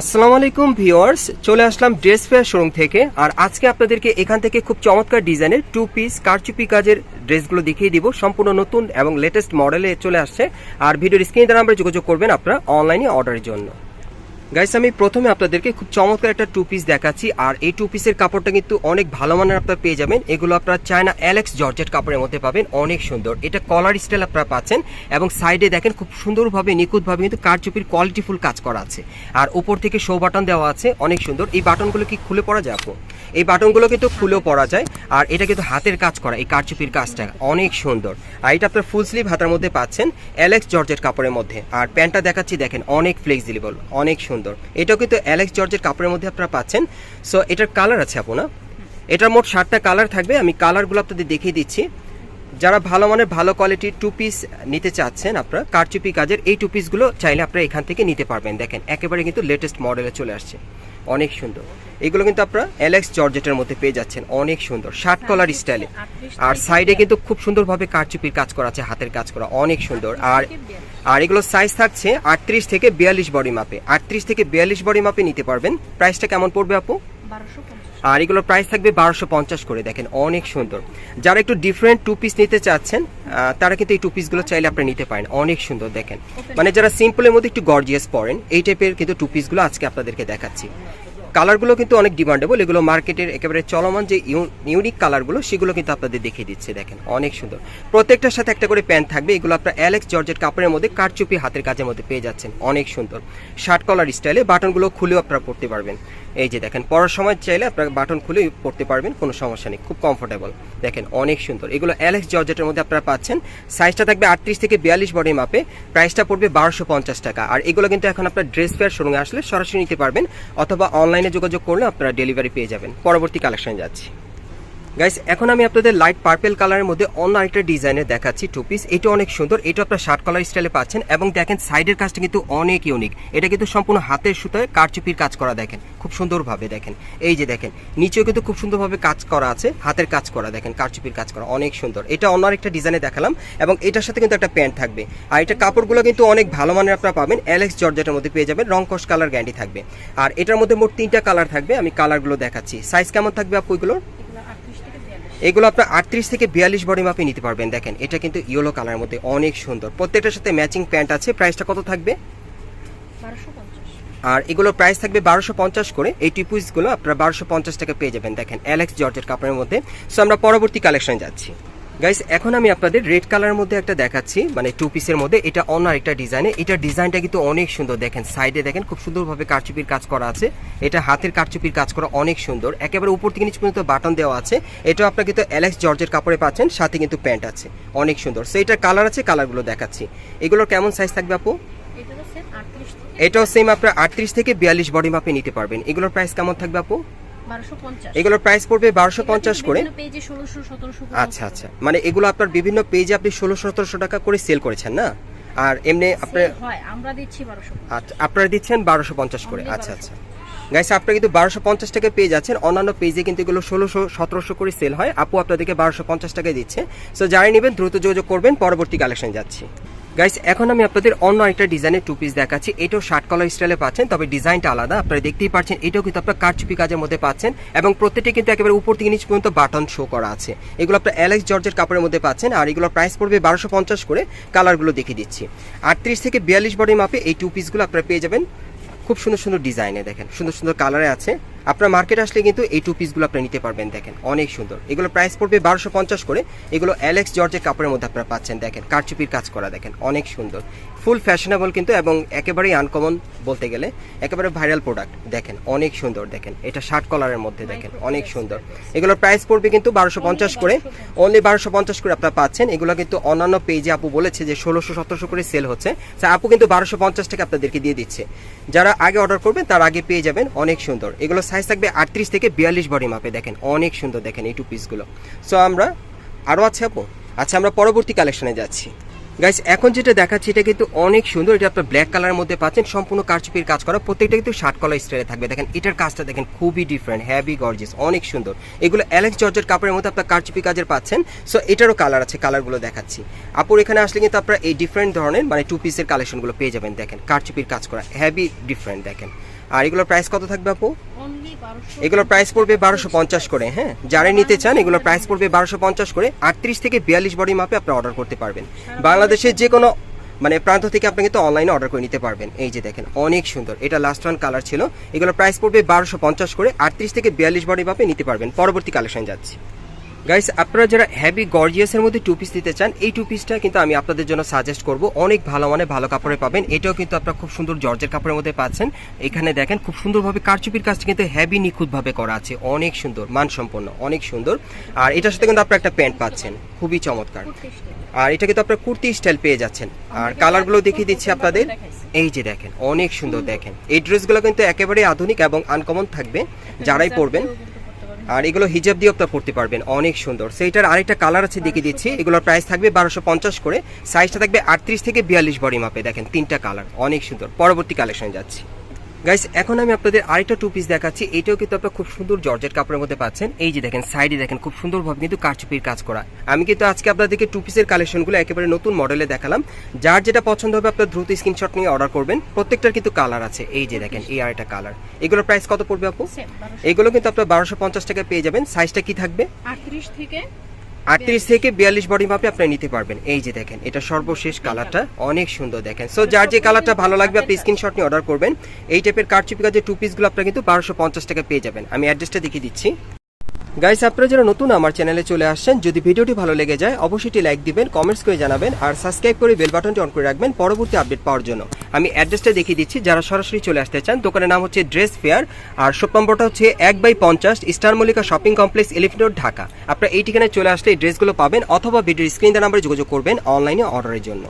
আসসালামু আলাইকুম ভিউয়ার্স, চলে আসলাম ড্রেস ফেয়ার শোরুম থেকে। আর আজকে আপনাদেরকে এখান থেকে খুব চমৎকার ডিজাইনের টু পিস কারচুপি কাজের ড্রেসগুলো দেখিয়ে দিব। সম্পূর্ণ নতুন এবং লেটেস্ট মডেলে চলে আসছে। আর ভিডিওর স্ক্রিনে দ্বারা আমরা যোগাযোগ করবেন আপনারা অনলাইনে অর্ডারের জন্য। গাইস আমি প্রথমে আপনাদেরকে খুব চমৎকার একটা টু পিস দেখাচ্ছি, আর এই টু পিসের কাপড়টা কিন্তু অনেক ভালো মানের আপনারা পেয়ে যাবেন। এগুলো আপনারা চায়না অ্যালেক্স জর্জেট কাপড়ের মধ্যে পাবেন, অনেক সুন্দর। এটা কলার স্টাইল আপনারা পাচ্ছেন, এবং সাইডে দেখেন খুব সুন্দরভাবে, নিখুঁতভাবে কিন্তু কারচুপির কোয়ালিটিফুল কাজ করা আছে। আর উপর থেকে শো বাটন দেওয়া আছে, অনেক সুন্দর। এই বাটনগুলো কি খুলে পড়া যায় আপু? এই বাটনগুলো কিন্তু খুলেও পরা যায়, আর এটা কিন্তু হাতের কাজ করা, এই কারচুপির কাজটা অনেক সুন্দর। আর এটা আপনার ফুল স্লিভ হাতার মধ্যে পাচ্ছেন অ্যালেক্স জর্জের কাপড়ের মধ্যে। আর প্যান্টটা দেখাচ্ছি, দেখেন, অনেক ফ্লেক্সিবল অনেক সুন্দর। এটাও কিন্তু অ্যালেক্স জর্জের কাপড়ের মধ্যে আপনারা পাচ্ছেন। সো এটার কালার আছে আপনার এটার মোট ষাটটা কালার থাকবে, আমি কালারগুলো আপনাদের দেখিয়ে দিচ্ছি। যারা ভালো মানের, ভালো কোয়ালিটির টু পিস নিতে চাচ্ছেন আপনারা, কারচুপি কাজের এই টু পিসগুলো চাইলে আপনারা এখান থেকে নিতে পারবেন। দেখেন, একেবারে কিন্তু লেটেস্ট মডেলে চলে আসছে। অনেক সুন্দর। এগুলো কিন্তু আপনারা এলএক্স জর্জেটের মধ্যে পেয়ে যাচ্ছেন অনেক সুন্দর। শার্ট কলার স্টাইলে আর সাইডে কিন্তু খুব সুন্দরভাবে কারচুপির কাজ করা আছে হাতের কাজ করা অনেক সুন্দর। আর আর এগুলো সাইজ থাকছে আটত্রিশ থেকে বিয়াল্লিশ বডি মাপে আটত্রিশ থেকে বিয়াল্লিশ বডি মাপে নিতে পারবেন। প্রাইসটা কেমন পড়বে আপু? আর এগুলোর প্রাইস থাকবে বারোশো পঞ্চাশ করে দেখেন অনেক সুন্দর। যারা একটু ডিফারেন্ট টু পিস নিতে চাচ্ছেন তারা কিন্তু এই টু পিসগুলো চাইলে আপনি নিতে পারেন। অনেক সুন্দর দেখেন। মানে যারা সিম্পলের মধ্যে একটু গর্জিয়াস পড়েন এই টাইপের কিন্তু টু পিসগুলো আজকে আপনাদেরকে দেখাচ্ছি। কালারগুলো কিন্তু অনেক ডিমান্ডেবল। এগুলো মার্কেটের একেবারে চলমান যে ইউনিক কালারগুলো, সেগুলো কিন্তু আপনাদের দেখিয়ে দিচ্ছে, দেখেন। অনেক সুন্দর। প্রত্যেকটার সাথে একটা করে প্যান্ট থাকবে। এগুলো আপনার অ্যালেক্স জর্জের কাপড়ের মধ্যে কারচুপি হাতের কাজের মধ্যে পেয়ে যাচ্ছেন। অনেক সুন্দর। শার্ট কলার স্টাইলে বাটনগুলো খুলেও আপনারা পড়তে পারবেন। এই যে দেখেন, পরার সময় চাইলে আপনারা বাটন খুলে পড়তে পারবেন, কোনো সমস্যা নেই। খুব কমফোর্টেবল দেখেন, অনেক সুন্দর। এগুলো অ্যালেক্স জর্জেটের মধ্যে আপনারা পাচ্ছেন। সাইজটা থাকবে আটত্রিশ থেকে বিয়াল্লিশ বডি মাপে। প্রাইসটা পড়বে বারোশো পঞ্চাশ টাকা। আর এগুলো কিন্তু এখন আপনার ড্রেস ফেয়ার শোরুমে আসলে সরাসরি নিতে পারবেন, অথবা অনলাইনে যোগাযোগ করলে আপনারা ডেলিভারি পেয়ে যাবেন। পরবর্তী কালেকশনে যাচ্ছি। গাইস এখন আমি আপনাদের লাইট পার্পেল কালারের মধ্যে অন্য আরেকটা ডিজাইনের দেখাচ্ছি টু পিস এটা অনেক সুন্দর, এটা আপনার শার্ট কালার স্টাইলে পাচ্ছেন এবং দেখেন সাইডের কাজটা কিন্তু অনেক ইউনিক এটা কিন্তু সম্পূর্ণ হাতের সুতায় কারচুপির কাজ করা দেখেন, খুব সুন্দরভাবে দেখেন। এই যে দেখেন, নিচেও কিন্তু খুব সুন্দরভাবে কাজ করা আছে, হাতের কাজ করা দেখেন, কারচুপির কাজ করা, অনেক সুন্দর। এটা অন্য আরেকটা ডিজাইনে দেখালাম এবং এটার সাথে কিন্তু একটা প্যান্ট থাকবে। আর এটা কাপড়গুলো কিন্তু অনেক ভালো মানের আপনারা পাবেন অ্যালেক্স জর্জেটের মধ্যে পেয়ে যাবেন রং কস কালার গ্যান্ডি থাকবে। আর এটার মধ্যে মোট তিনটা কালার থাকবে, আমি কালারগুলো দেখাচ্ছি। সাইজ কেমন থাকবে আপু এগুলোর? এগুলো আপনার আটত্রিশ থেকে বিয়াল্লিশ বডি মাপে নিতে পারবেন দেখেন। এটা কিন্তু ইয়েলো কালারের মধ্যে অনেক সুন্দর। প্রত্যেকটার সাথে ম্যাচিং প্যান্ট আছে প্রাইসটা কত থাকবে? আর এগুলো প্রাইস থাকবে বারোশো পঞ্চাশ করে। এই টিপুইসগুলো আপনারা বারোশো পঞ্চাশ টাকা পেয়ে যাবেন দেখেন। অ্যালেক্স জর্জের কাপড়ের মধ্যে। সো আমরা পরবর্তী কালেকশনে যাচ্ছি। গাইস এখন আমি আপনাদের রেড কালারের মধ্যে একটা দেখাচ্ছি মানে টু পিসের মধ্যে। এটা অন্য একটা ডিজাইনে এটা ডিজাইনটা কিন্তু অনেক সুন্দর। দেখেন সাইডে দেখেন খুব সুন্দরভাবে কারচুপির কাজ করা আছে। এটা হাতের কারচুপির কাজ করা অনেক সুন্দর। একেবারে উপর থেকে নিচ পর্যন্ত বাটন দেওয়া আছে। এটা আপনার কিন্তু অ্যালেক্স জর্জের কাপড়ে পাচ্ছেন সাথে কিন্তু প্যান্ট আছে। অনেক সুন্দর। সো এটার কালার আছে কালারগুলো দেখাচ্ছি। এগুলোর কেমন সাইজ থাকবে আপু? এটাও সেম আপনার আটত্রিশ থেকে বিয়াল্লিশ বডি মাপে নিতে পারবেন। এগুলোর প্রাইস কেমন থাকবে আপু? এগুলোর প্রাইস পড়বে বারোশো পঞ্চাশ করে। আচ্ছা আচ্ছা। মানে এগুলো আপনার বিভিন্ন পেজে আপনি ষোলো সতেরোশো টাকা করে সেল করেছেন না? আর এমনি আপনার আমরা দিচ্ছি বারোশো আচ্ছা আপনারা দিচ্ছেন বারোশো পঞ্চাশ করে। আচ্ছা আচ্ছা। গাইস আপনারা কিন্তু বারোশো পঞ্চাশ টাকা পেয়ে যাচ্ছেন। অন্যান্য পেজে কিন্তু এগুলো ষোলোশো সতেরোশো করে সেল হয়। আপু আপনাদেরকে বারোশো পঞ্চাশ টাকায় দিচ্ছে। সো যারা নেবেন দ্রুত যোগাযোগ করবেন। পরবর্তী কালেকশন যাচ্ছি। গাইস এখন আমি আপনাদের অন্য একটা ডিজাইনের টু পিস দেখাচ্ছি। এটাও শার্ট কলার স্টাইলে পাচ্ছেন, তবে ডিজাইনটা আলাদা। আপনারা দেখতেই পাচ্ছেন, এটাও কিন্তু আপনার কারচুপি কাজের মধ্যে পাচ্ছেন এবং প্রত্যেকটা কিন্তু একেবারে উপর থেকে নিচ পর্যন্ত বাটন শো করা আছে। এগুলো আপনার অ্যালেক্স জর্জের কাপড়ের মধ্যে পাচ্ছেন, আর এগুলোর প্রাইস পড়বে বারোশো পঞ্চাশ করে। কালারগুলো দেখিয়ে দিচ্ছি। আটত্রিশ থেকে বিয়াল্লিশ বডি মাপে এই টু পিসগুলো আপনারা পেয়ে যাবেন। খুব সুন্দর সুন্দর ডিজাইনে দেখেন, সুন্দর সুন্দর কালারে আছে। আপনার মার্কেট আসলে কিন্তু এই টু পিসগুলো আপনি নিতে পারবেন, দেখেন। অনেক সুন্দর। এগুলো প্রাইস পড়বে বারোশো পঞ্চাশ করে। এগুলো অ্যালেক্স জর্জের কাপড়ের মধ্যে আপনারা পাচ্ছেন, দেখেন। কারচুপির কাজ করা, দেখেন। অনেক সুন্দর। ফুল ফ্যাশনেবল কিন্তু এবং একেবারেই আনকমন বলতে গেলে একেবারে ভাইরাল প্রোডাক্ট দেখেন। অনেক সুন্দর, দেখেন। এটা শার্ট কলারের মধ্যে, দেখেন। অনেক সুন্দর। এগুলোর প্রাইস পড়বে কিন্তু বারোশো পঞ্চাশ করে। অনলি বারোশো পঞ্চাশ করে আপনারা পাচ্ছেন। এগুলো কিন্তু অন্যান্য পেজে আপু বলেছে যে ষোলোশো, সতেরোশো করে সেল হচ্ছে। তা আপু কিন্তু বারোশো পঞ্চাশ টাকা আপনাদেরকে দিয়ে দিচ্ছে। যারা আগে অর্ডার করবেন, তার আগে পেয়ে যাবেন। অনেক সুন্দর। এগুলো সাইজ থাকবে আটত্রিশ থেকে বিয়াল্লিশ বডি মাপে, দেখেন, অনেক সুন্দর, দেখেন, এই টু পিসগুলো সো আমরা আরও আছে আপু? আচ্ছা আমরা পরবর্তী কালেকশনে যাচ্ছি। গাইস এখন যেটা দেখাচ্ছি এটা কিন্তু অনেক সুন্দর। এটা আপনার ব্ল্যাক কালারের মধ্যে পাচ্ছেন। সম্পূর্ণ কারচুপির কাজ করা। প্রত্যেকটা কিন্তু শার্ট কলার স্টাইলে থাকবে। দেখেন এটার কাজটা দেখেন খুবই ডিফারেন্ট হ্যাভি গর্জিয়াস অনেক সুন্দর। এগুলো অ্যালেক্স জর্জের কাপড়ের মধ্যে আপনার কারচুপি কাজের পাচ্ছেন। সো এটারও কালার আছে কালারগুলো দেখাচ্ছি। আপুর এখানে আসলে কিন্তু আপনারা এই ডিফারেন্ট ধরনের মানে টু পিসের কালেকশনগুলো পেয়ে যাবেন দেখেন। কারচুপির কাজ করা হ্যাভি ডিফারেন্ট দেখেন। আর এগুলোর প্রাইস কত থাকবে আপু? এগুলোর প্রাইস পড়বে বারোশো পঞ্চাশ করে হ্যাঁ? যারা নিতে চান এগুলোর প্রাইস পড়বে বারোশো পঞ্চাশ করে। আটত্রিশ থেকে বিয়াল্লিশ বডি মাপে আপনি অর্ডার করতে পারবেন। বাংলাদেশের যে কোনো মানে প্রান্ত থেকে আপনি কিন্তু অনলাইনে অর্ডার করে নিতে পারবেন। এই যে দেখেন, অনেক সুন্দর। এটা লাস্ট ওয়ান কালার ছিল। এগুলো প্রাইস পড়বে বারোশো পঞ্চাশ করে। আটত্রিশ থেকে বিয়াল্লিশ বডি ভাবে নিতে পারবেন। পরবর্তী কালেকশন যাচ্ছি। গাইস আপনারা যারা হ্যাভি গর্জিয়াসের মধ্যে টু পিস নিতে চান, এই টু পিসটা কিন্তু আমি আপনাদের জন্য সাজেস্ট করব। অনেক ভালো মানে ভালো কাপড়ে পাবেন। এটাও কিন্তু আপনারা খুব সুন্দর জর্জের কাপড়ের মধ্যে পাচ্ছেন। এখানে দেখেন, খুব সুন্দরভাবে কারচুপির কাজটা কিন্তু হ্যাভি নিখুঁতভাবে করা আছে। অনেক সুন্দর, মানসম্পন্ন, অনেক সুন্দর। আর এটার সাথে কিন্তু আপনারা একটা প্যান্ট পাচ্ছেন। খুবই চমৎকার। আর এটা কিন্তু আপনার কুর্তি স্টাইল পেয়ে যাচ্ছেন। আর কালারগুলো দেখিয়ে দিচ্ছি আপনাদের। এই যে দেখেন, অনেক সুন্দর দেখেন। এই ড্রেসগুলো কিন্তু একেবারে আধুনিক এবং আনকমন থাকবে। যারাই পরবেন আর এগুলো হিজাব দিয়ে আপনার পড়তে পারবেন, অনেক সুন্দর। সেইটার আরেকটা কালার আছে, দেখিয়ে দিচ্ছি। এগুলোর প্রাইস থাকবে বারোশো পঞ্চাশ করে। সাইজটা থাকবে আটত্রিশ থেকে বিয়াল্লিশ বডি মাপে দেখেন, তিনটা কালার অনেক সুন্দর। পরবর্তী কালেকশনে যাচ্ছি। গাইস এখন আমি আপনাদের আরেকটা টু পিস দেখাচ্ছি। এটাও কিন্তু আপনারা খুব সুন্দর জর্জেট কাপড়ের মধ্যে পাচ্ছেন। এই যে দেখেন সাইডে দেখেন খুব সুন্দরভাবে কিন্তু কারচুপির কাজ করা। আমি কিন্তু আজকে আপনাদেরকে টু পিসের কালেকশনগুলো একেবারে নতুন মডেলে দেখালাম। যার যেটা পছন্দ হবে আপনার দ্রুত স্ক্রিনশট নিয়ে অর্ডার করবেন। প্রত্যেকটার কিন্তু কালার আছে। এই যে দেখেন এই আরেকটা কালার এগুলোর প্রাইস কত পড়বে আপু? এগুলো কিন্তু আপনার বারোশো পঞ্চাশ টাকায় পেয়ে যাবেন। সাইজটা কি থাকবে? আটত্রিশ থেকে আটত্রিশ থেকে বিয়াল্লিশ বডি মাপে আপনি নিতে পারবেন। এই যে দেখেন, এটা সর্বশেষ কালারটা অনেক সুন্দর দেখেন। সো যার যে কালারটা ভালো লাগবে, আপনি স্ক্রিনশট নিয়ে অর্ডার করবেন। এই টাইপের কারচুপি যে টু পিসগুলো আপনার কিন্তু বারোশো পঞ্চাশ টাকা পেয়ে যাবেন। আমি অ্যাড্রেসটা দেখিয়ে দিচ্ছি। গাইস আপনারা যারা নতুন, আমার চ্যানেলে চলে আসছেন, যদি ভিডিওটি ভালো লেগে যায়, অবশ্যই লাইক দিবেন কমেন্টস করে জানাবেন, আর সাবস্ক্রাইব করে বেল বাটনটি অন করে রাখবেন পরবর্তী আপডেট পাওয়ার জন্য। আমি অ্যাড্রেসটা দেখিয়ে দিচ্ছি, যারা সরাসরি চলে আসতে চান, দোকানের নাম হচ্ছে ড্রেস ফেয়ার আর শপ নম্বরটা হচ্ছে এক বাই পঞ্চাশ star Mallika shopping complex elephant road Dhaka. আপনারা এই ঠিকানায় চলে আসলে এই ড্রেসগুলো পাবেন, অথবা ভিডিওর স্ক্রিন নাম্বারে যোগাযোগ করবেন অনলাইনে অর্ডারের জন্য।